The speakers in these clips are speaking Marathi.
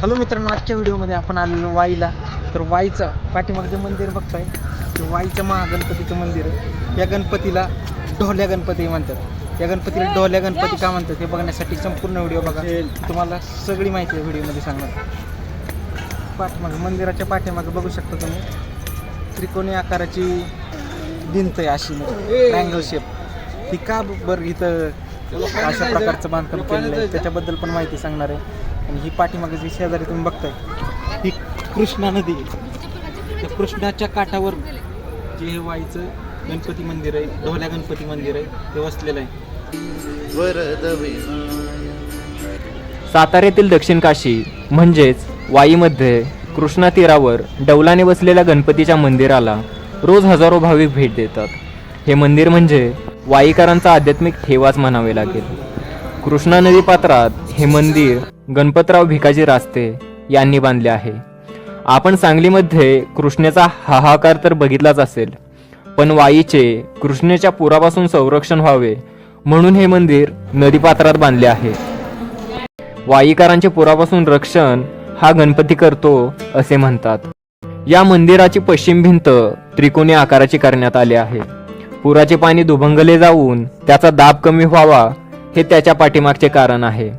हॅलो मित्रांनो आजच्या व्हिडिओमध्ये आपण आलेलो वाईला. तर वाईचं पाठीमागं जे मंदिर बघताय ते वाईचं महागणपतीचं मंदिर आहे. या गणपतीला ढोल्या गणपती म्हणतात. या गणपतीला ढोल्या गणपती का म्हणतात हे बघण्यासाठी संपूर्ण व्हिडिओ बघा. तुम्हाला सगळी माहिती आहे व्हिडिओमध्ये सांगणार. पाठीमागं मंदिराच्या पाठीमागं बघू शकता तुम्ही. त्रिकोणी आकाराची भिंत आहे अशी. ट्रँगल शेप ही का बरं इथं अशा प्रकारचं बांधकाम केलेलं आहे? त्याच्याबद्दल पण माहिती सांगणार आहे. आणि ही पाठीमागे जी शेजारी तुम्ही बघताय ही कृष्णा नदी त्या कृष्णाच्या काठावर जे हे वाईचं गणपती मंदिर आहे ढोल्या गणपती मंदिर आहे ते वसलेलं आहे. साताऱ्यातील दक्षिण काशी म्हणजेच वाईमध्ये कृष्णा तीरावर डौलाने बसलेल्या गणपतीच्या मंदिराला रोज हजारो भाविक भेट देतात. हे मंदिर म्हणजे वाईकरांचा आध्यात्मिक ठेवाच म्हणावे लागेल. कृष्णा नदी पात्रात हे मंदिर गणपतराव भिकाजी रास्ते यांनी बांधले आहे. आपण सांगलीमध्ये कृष्णेचा हाहाकार तर बघितलाच असेल पण वाईचे कृष्णेच्या पुरापासून संरक्षण व्हावे म्हणून हे मंदिर नदीपात्रात बांधले आहे. वाईकारांचे पुरापासून रक्षण हा गणपती करतो असे म्हणतात. या मंदिराची पश्चिम भिंत त्रिकोणी आकाराची करण्यात आली आहे. पुराचे पाणी दुभंगले जाऊन त्याचा दाब कमी व्हावा हे त्याच्या पाठीमागचे कारण आहे.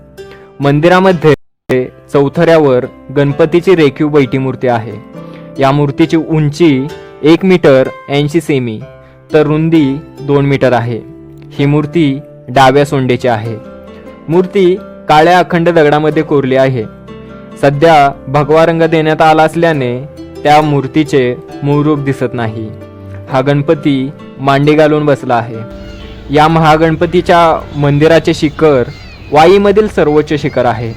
मंदिरामध्ये चौथऱ्यावर गणपतीची रेखीव बैठी मूर्ती आहे. या मूर्तीची उंची एक मीटर ऐंशी सेमी तर रुंदी दोन मीटर आहे. ही मूर्ती डाव्या सोंडेची आहे. मूर्ती काळ्या अखंड दगडामध्ये कोरली आहे. सध्या भगवा रंग देण्यात आला असल्याने त्या मूर्तीचे मूळ रूप दिसत नाही. हा गणपती मांडी घालून बसला आहे. या महागणपतीच्या मंदिराचे शिखर वाईमधील सर्वोच्च शिखर आहे.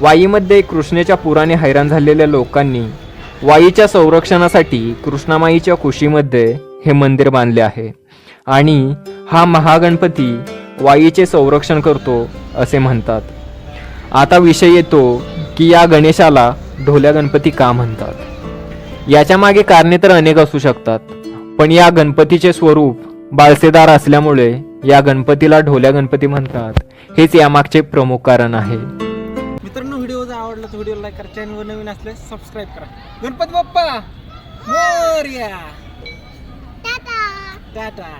वाईमध्ये कृष्णेच्या पुराने हैराण झालेल्या लोकांनी वाईच्या संरक्षणासाठी कृष्णामाईच्या कुशीमध्ये हे मंदिर बांधले आहे आणि हा महागणपती वाईचे संरक्षण करतो असे म्हणतात. आता विषय येतो की या गणेशाला ढोल्या गणपती का म्हणतात? याच्या मागे कारणे तर अनेक असू शकतात पण या गणपतीचे स्वरूप बाळसेदार असल्यामुळे या गणपतीला ढोल्या गणपती म्हणतात. हेच यामागचे प्रमुख कारण आहे. मित्रांनो व्हिडिओ जर आवडला तर व्हिडिओ लाईक करा चॅनलवर नवीन असल्यास सबस्क्राईब करा. गणपती बाप्पा मोरया. टाटा.